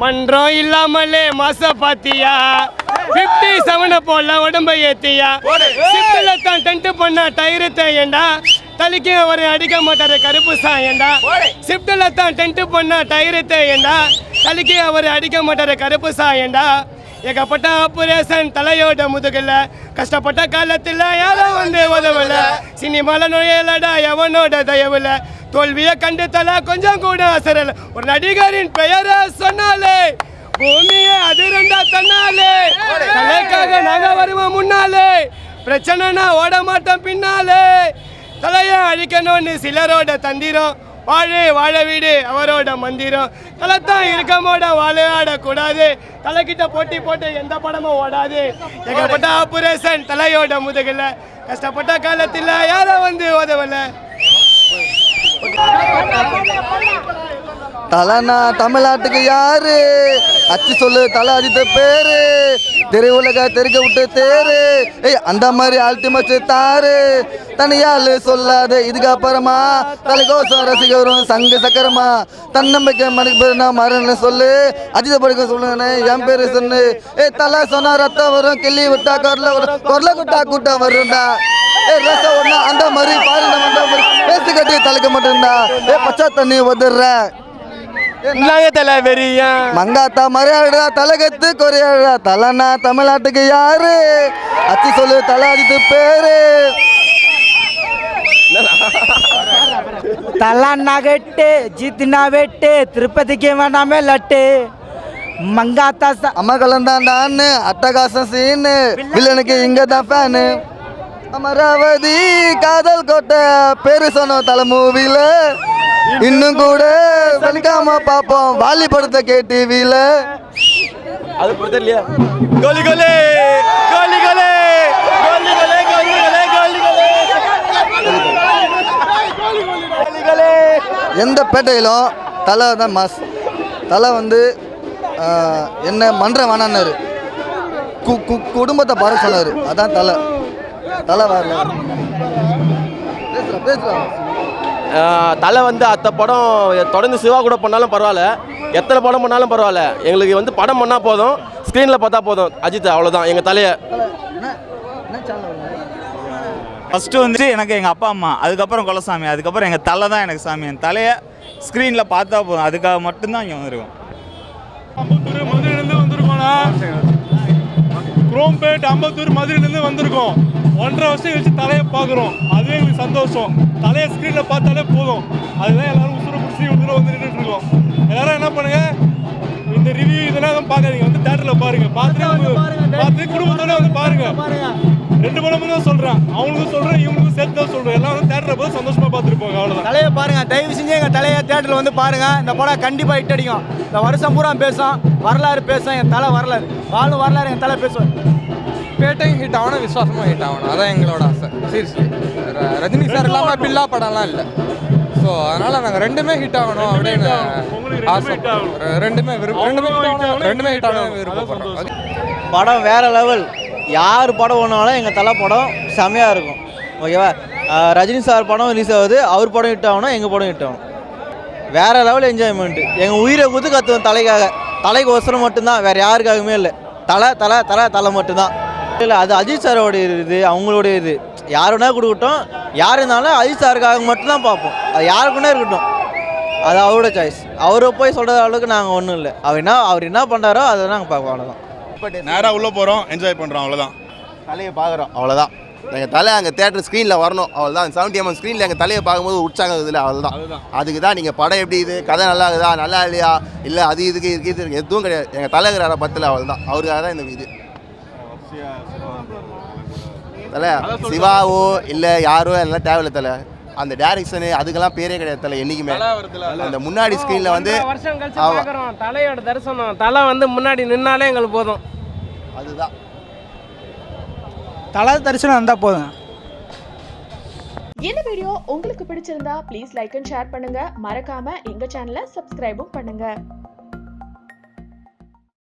மன்றம் இல்லாமலே மாச பாத்தியா பிப்டி செவன போல உடம்ப ஏத்தியா? சிப்பில தான் டென்ட் பண்ண டயரு தேயண்டா? தலைக்கு அவர் அடிக்க மாட்டாரு கருப்பு சாயண்டா? சிப்டில் தான் டென்ட் பண்ண டயரு தேயண்டா? தலைக்கு அவர் அடிக்க மாட்டாரு கருப்பு சாயண்டா? ஏகப்பட்ட ஆபரேஷன் தலையோட முதுகல. கஷ்டப்பட்ட காலத்துல யாரும் வந்து உதவல. சினிமால நுழையலடா எவனோட தயவுல. தோல்வியை கண்டு தல கொஞ்சம் கூட அசரல. ஒரு நடிகரின் பெயரை சொன்னாலே பூமியை அதிரண்டா தன்னாலே தலைக்காக நாங்க வருவோம் முன்னாலே பிரச்சனைனா ஓட மாட்டோம் பின்னாலே. தலையை அழிக்கணும்னு சிலரோட தந்திரம் வாழே வாழ வீடு அவரோட மந்திரம். தலைத்தான் இருக்கமோட வாழையாடக்கூடாது. தலைக்கிட்ட போட்டி போட்டு எந்த படமும் ஓடாது. ஏகப்பட்ட ஆபரேஷன் தலையோட முதுகல. கஷ்டப்பட்ட காலத்தில் யாரும் வந்து உதவல தலனா தமிழ்நாட்டுக்கு யாரு? அச்சு சொல்லு தலை அஜித்த பேரு. திரையுலக தெருக்க விட்டு தேரு. ஏய் அந்த மாதிரி அல்டிமேட் தாரு தனியாள் சொல்லாத இதுக்கப்புறமா தலைகோசம் ரசிகரும் சங்க சக்கரமா. தன்னம்பிக்கை மணிக்கு மரணம் சொல்லு. அஜித படுக்க சொல்லுங்கண்ணே என் பேரு சொன்னு ஏய் தலை சொன்னா ரத்தம் வரும் கிள்ளி விட்டா குரல வரும் குரல குட்டா கூட்டம் வரும்டா. அந்த மாதிரி பாருங்க அந்த மாதிரி. பேசி கட்டி தலைக்க மாட்டேன்டா ஏ பச்சை தண்ணி வந்துடுறேன் மங்காத்தா மரியாடா தலகத்து கொரியாடா தலனா தமிழ்நாட்டுக்கு யாரு? அத்தி சொல்லு தலாதித்து பேரு. தலன்னா கெட்டு ஜீத்தினா வெட்டு திருப்பதிக்கு வேணாமே லட்டு மங்காத்தா அம்மா கலந்தாண்டான்னு அட்டகாசம் சீனு வில்லனுக்கு இங்க தான் ஃபேனு அமராவதி காதல் கோட்டை பேரு சொன்ன தலை மூவில இன்னும் கூட வலிக்காம பார்ப்போம் வாலி படத்தை கே டிவியில அது படத்தை இல்லையா? கோலி கோலி கோலி கோலி எந்த பேட்டையிலும் தலை தான் மாஸ். தலை வந்து என்ன மன்ற வேணான்னாரு குடும்பத்தை பாரு சொன்னார். அதான் தலை. தலை வரல தலை வந்து அத்த படம் தொடர்ந்து சிவா கூட பண்ணாலும் பரவாயில்ல. எத்தனை படம் பண்ணாலும் பரவாயில்ல. எங்களுக்கு வந்து படம் பண்ணால் போதும். ஸ்க்ரீனில் பார்த்தா போதும். அஜித் அவ்வளோதான் எங்கள் தலையை. என்ன என்ன சேனல் ஃபஸ்ட்டு வந்துட்டு எனக்கு எங்கள் அப்பா அம்மா. அதுக்கப்புறம் குலசாமி. அதுக்கப்புறம் எங்கள் தலை தான் எனக்கு சாமி. என் தலையை ஸ்க்ரீனில் பார்த்தா போதும். அதுக்காக மட்டும்தான் இங்கே வந்திருக்கோம். அம்பத்தூர் மதுரையிலேருந்து வந்திருக்கோம்ண்ணா. குரோம்பேட் அம்பத்தூர் மதுரையிலேருந்து வந்திருக்கோம். ஒன்றரை வருஷம் கழிச்சு தலையை பார்க்குறோம். அதுவே எங்களுக்கு சந்தோஷம். தலையை ஸ்க்ரீனில் பார்த்தாலே போதும். அதுதான் எல்லாரும் உசுர பிடிச்சி உள்ள வந்து நின்றுட்டு இருக்கோம். எல்லாரும் என்ன பண்ணுங்க? இந்த ரிவ்யூ இதெல்லாம் பார்க்காதீங்க. வந்து தேட்டரில் பாருங்க. பார்த்துட்டு பார்த்து குடும்பத்தோட வந்து பாருங்க. ரெண்டு படமும் தான் சொல்கிறேன் அவங்களுக்கும் சொல்கிறேன் இவங்களுக்கும் சேர்த்து தான் சொல்கிறேன் எல்லாம் வந்து தேட்டரில் போய் சந்தோஷமாக பார்த்துருப்போங்க அவ்வளோதான் தலையை பாருங்க. தயவு செஞ்சு எங்க தலையை தியேட்டர்ல வந்து பாருங்க. இந்த படம் கண்டிப்பா ஹிட் அடிக்கும். இந்த வருஷம் பூரா பேசும். வரலாறு பேசும். என் தலை வரலாறு. வாழும் வரலாறு என் தலை பேசுவார் பேட்டையும் ஹிட் ஆகணும் விசுவாசமும் ஹிட் ஆகணும். அதான் எங்களோட ஆசை. சீரியஸ்லி ரஜினி சார் இல்லாமல் பில்லா படம்லாம் இல்லை. ஸோ அதனால் நாங்கள் ரெண்டுமே ஹிட் ஆகணும் அப்படின்னு ஆசை. ரெண்டுமே ரெண்டுமே ரெண்டுமே ஹிட் ஆகணும். விருப்பப்படுறோம் படம் வேற லெவல் யார் படம் ஒன்றாலும் எங்கள் தலை படம் செமையாக இருக்கும். ஓகேவா ரஜினி சார் படம் ரிலீஸ் ஆகுது. அவர் படம் ஹிட் ஆகணும் எங்கள் படம் ஹிட் ஆகணும். வேற லெவல் என்ஜாய்மெண்ட்டு எங்கள் உயிரை குத்து கற்றுவோம் தலைக்காக. தலைக்கு ஒசரம் மட்டும்தான் வேற யாருக்காகவுமே இல்லை. தலை தலை தலை தலை மட்டும்தான். இல்லை அது அஜித் சாரோட இது அவங்களுடைய இது. யார் வேணா கொடுக்கட்டும். யார் இருந்தாலும் அஜித் சாருக்காக மட்டும்தான் பார்ப்போம். அது யாருக்குன்னே இருக்கட்டும். அது அவரோட சாய்ஸ் அவரை போய் சொல்கிற அளவுக்கு நாங்கள் ஒன்றும் இல்லை. அவர் என்ன அவர் என்ன பண்ணுறாரோ அதை நாங்கள் பார்ப்போம். அவ்வளோதான் நேராக உள்ளே போகிறோம் என்ஜாய் பண்ணுறோம் அவ்வளோதான் தலையை பார்க்குறோம். அவ்வளோதான் எங்கள் தலை அங்கே தேட்டர் ஸ்க்ரீனில் வரணும். அவ்வளோதான் செவன்டி எம்எம் ஸ்க்ரீனில் எங்கள் தலையை பார்க்கும்போது உற்சாகம் இதில் அவ்வளோதான் அதுக்கு தான் நீங்கள் படம் எப்படி இது? கதை நல்லா இருக்குதா? நல்லா இல்லையா? இல்லை அது இதுக்கு இதுக்கு இது இருக்கு, எதுவும் கிடையாது. எங்கள் தலைகிறார பத்தில் அவ்வளோதான் அவருக்காக தான் இந்த இது. தலை சிவாவோ இல்லை யாரோ எல்லாம் தேவையில்ல தலை. அந்த டேரக்ஷனு அதுக்கெல்லாம் பேரே கிடையாது தலை என்றைக்குமே அந்த முன்னாடி ஸ்க்ரீனில் வந்து வருஷம் கழிச்சு ஆமா. பார்க்குறோம் தலையோட தரிசனம். தலை வந்து முன்னாடி நின்னாலே எங்களுக்கு போதும். அதுதான். தலை தரிசனம் வந்தா போதும். இந்த வீடியோ உங்களுக்கு பிடிச்சிருந்தா ப்ளீஸ் லைக் அண்ட் ஷேர் பண்ணுங்க. மறக்காம எங்க சேனலை சப்ஸ்கிரைபும் பண்ணுங்க.